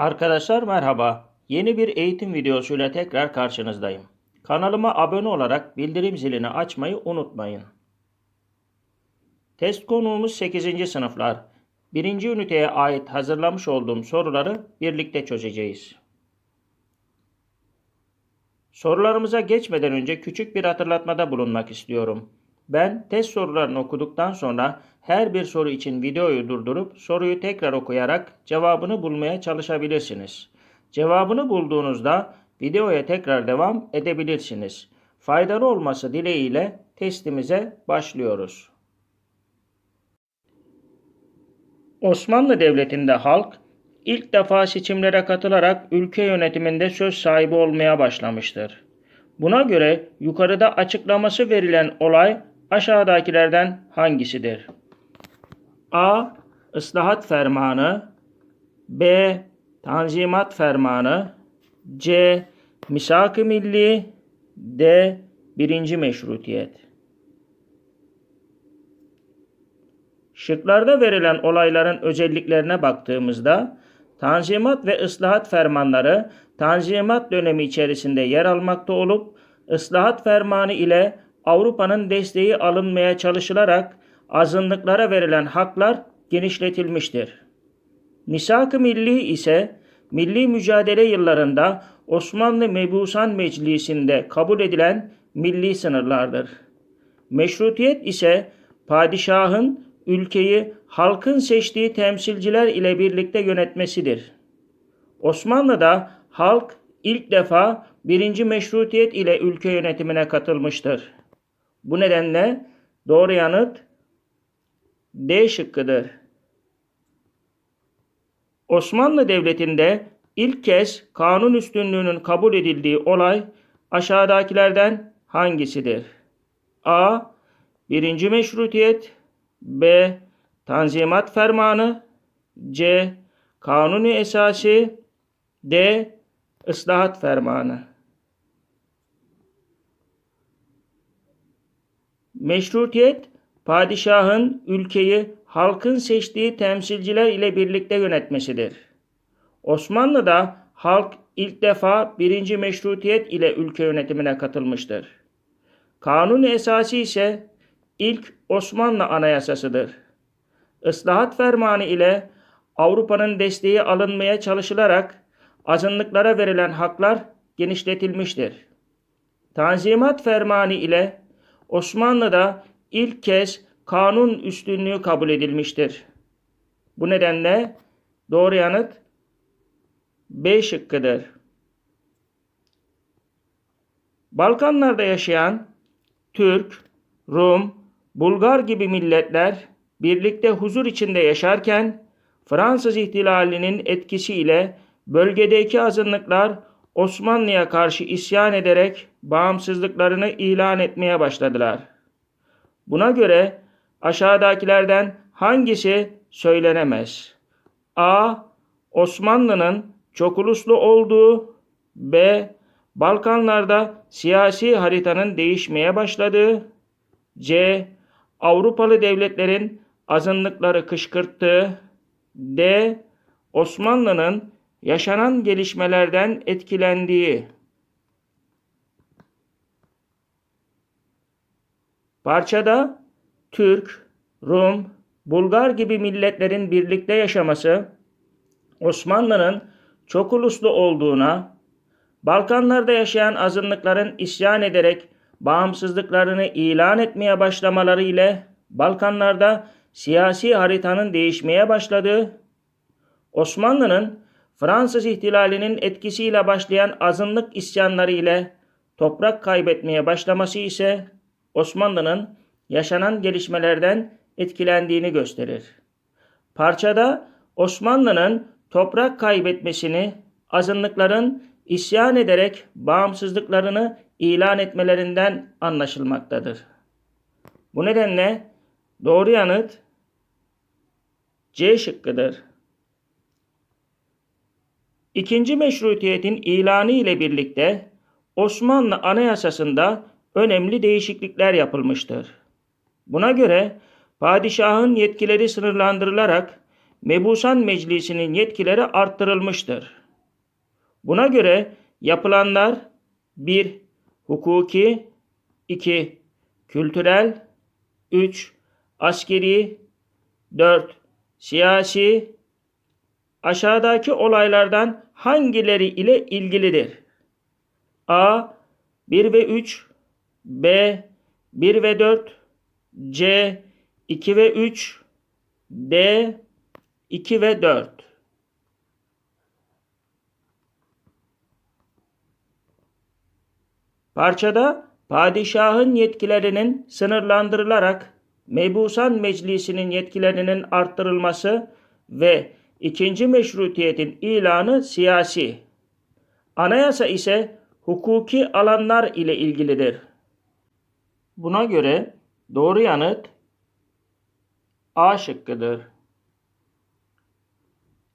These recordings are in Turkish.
Arkadaşlar merhaba. Yeni bir eğitim videosuyla tekrar karşınızdayım. Kanalıma abone olarak bildirim zilini açmayı unutmayın. Test konuğumuz 8. sınıflar. 1. üniteye ait hazırlamış olduğum soruları birlikte çözeceğiz. Sorularımıza geçmeden önce küçük bir hatırlatmada bulunmak istiyorum. Ben test sorularını okuduktan sonra her bir soru için videoyu durdurup soruyu tekrar okuyarak cevabını bulmaya çalışabilirsiniz. Cevabını bulduğunuzda videoya tekrar devam edebilirsiniz. Faydalı olması dileğiyle testimize başlıyoruz. Osmanlı Devleti'nde halk ilk defa seçimlere katılarak ülke yönetiminde söz sahibi olmaya başlamıştır. Buna göre yukarıda açıklaması verilen olay aşağıdakilerden hangisidir? A. Islahat Fermanı B. Tanzimat Fermanı C. Misak-ı Milli D. Birinci Meşrutiyet Şıklarda verilen olayların özelliklerine baktığımızda Tanzimat ve ıslahat fermanları Tanzimat dönemi içerisinde yer almakta olup ıslahat fermanı ile Avrupa'nın desteği alınmaya çalışılarak azınlıklara verilen haklar genişletilmiştir. Misak-ı Milli ise milli mücadele yıllarında Osmanlı Mebusan Meclisi'nde kabul edilen milli sınırlardır. Meşrutiyet ise padişahın ülkeyi halkın seçtiği temsilciler ile birlikte yönetmesidir. Osmanlı'da halk ilk defa birinci meşrutiyet ile ülke yönetimine katılmıştır. Bu nedenle doğru yanıt D şıkkıdır. Osmanlı Devleti'nde ilk kez kanun üstünlüğünün kabul edildiği olay aşağıdakilerden hangisidir? A. Birinci meşrutiyet B. Tanzimat fermanı C. Kanuni esası D. Islahat fermanı Meşrutiyet, padişahın ülkeyi halkın seçtiği temsilciler ile birlikte yönetmesidir. Osmanlı'da halk ilk defa birinci meşrutiyet ile ülke yönetimine katılmıştır. Kanun esası ise ilk Osmanlı Anayasasıdır. Islahat fermanı ile Avrupa'nın desteği alınmaya çalışılarak azınlıklara verilen haklar genişletilmiştir. Tanzimat fermanı ile Osmanlı'da ilk kez kanun üstünlüğü kabul edilmiştir. Bu nedenle doğru yanıt B şıkkıdır. Balkanlarda yaşayan Türk, Rum, Bulgar gibi milletler birlikte huzur içinde yaşarken Fransız ihtilalinin etkisiyle bölgedeki azınlıklar Osmanlı'ya karşı isyan ederek bağımsızlıklarını ilan etmeye başladılar. Buna göre aşağıdakilerden hangisi söylenemez? A. Osmanlı'nın çok uluslu olduğu B. Balkanlarda siyasi haritanın değişmeye başladığı C. Avrupalı devletlerin azınlıkları kışkırttığı D. Osmanlı'nın yaşanan gelişmelerden etkilendiği. Parçada Türk, Rum, Bulgar gibi milletlerin birlikte yaşaması Osmanlı'nın çok uluslu olduğuna, Balkanlarda yaşayan azınlıkların isyan ederek bağımsızlıklarını ilan etmeye başlamaları ile Balkanlarda siyasi haritanın değişmeye başladığı, Osmanlı'nın Fransız ihtilalinin etkisiyle başlayan azınlık isyanları ile toprak kaybetmeye başlaması ise Osmanlı'nın yaşanan gelişmelerden etkilendiğini gösterir. Parçada Osmanlı'nın toprak kaybetmesini azınlıkların isyan ederek bağımsızlıklarını ilan etmelerinden anlaşılmaktadır. Bu nedenle doğru yanıt C şıkkıdır. İkinci meşrutiyetin ilanı ile birlikte Osmanlı Anayasası'nda önemli değişiklikler yapılmıştır. Buna göre padişahın yetkileri sınırlandırılarak Mebusan Meclisi'nin yetkileri arttırılmıştır. Buna göre yapılanlar 1. Hukuki 2. Kültürel 3. Askeri 4. Siyasi aşağıdaki olaylardan hangileri ile ilgilidir? A. 1 ve 3 B. 1 ve 4 C. 2 ve 3 D. 2 ve 4 Parçada padişahın yetkilerinin sınırlandırılarak Mebusan Meclisi'nin yetkilerinin arttırılması ve ikinci meşrutiyetin ilanı siyasi. Anayasa ise hukuki alanlar ile ilgilidir. Buna göre doğru yanıt A şıkkıdır.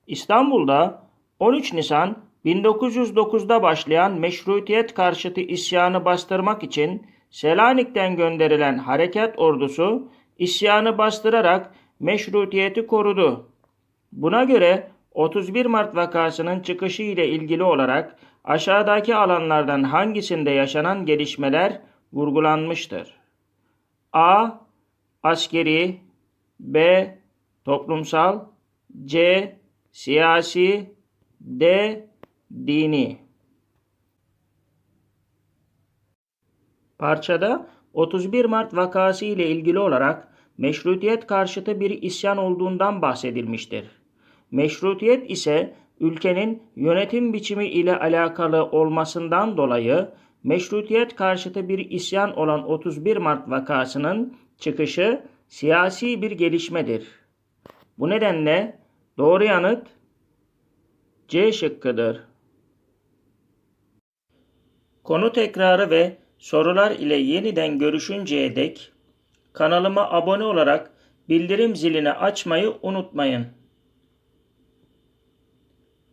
İstanbul'da 13 Nisan 1909'da başlayan meşrutiyet karşıtı isyanı bastırmak için Selanik'ten gönderilen harekat ordusu isyanı bastırarak meşrutiyeti korudu. Buna göre 31 Mart vakasının çıkışı ile ilgili olarak aşağıdaki alanlardan hangisinde yaşanan gelişmeler vurgulanmıştır? A. Askeri B. Toplumsal C. Siyasi D. Dini Parçada 31 Mart vakası ile ilgili olarak meşrutiyet karşıtı bir isyan olduğundan bahsedilmiştir. Meşrutiyet ise ülkenin yönetim biçimi ile alakalı olmasından dolayı meşrutiyet karşıtı bir isyan olan 31 Mart vakasının çıkışı siyasi bir gelişmedir. Bu nedenle doğru yanıt C şıkkıdır. Konu tekrarı ve sorular ile yeniden görüşünceye dek kanalıma abone olarak bildirim zilini açmayı unutmayın.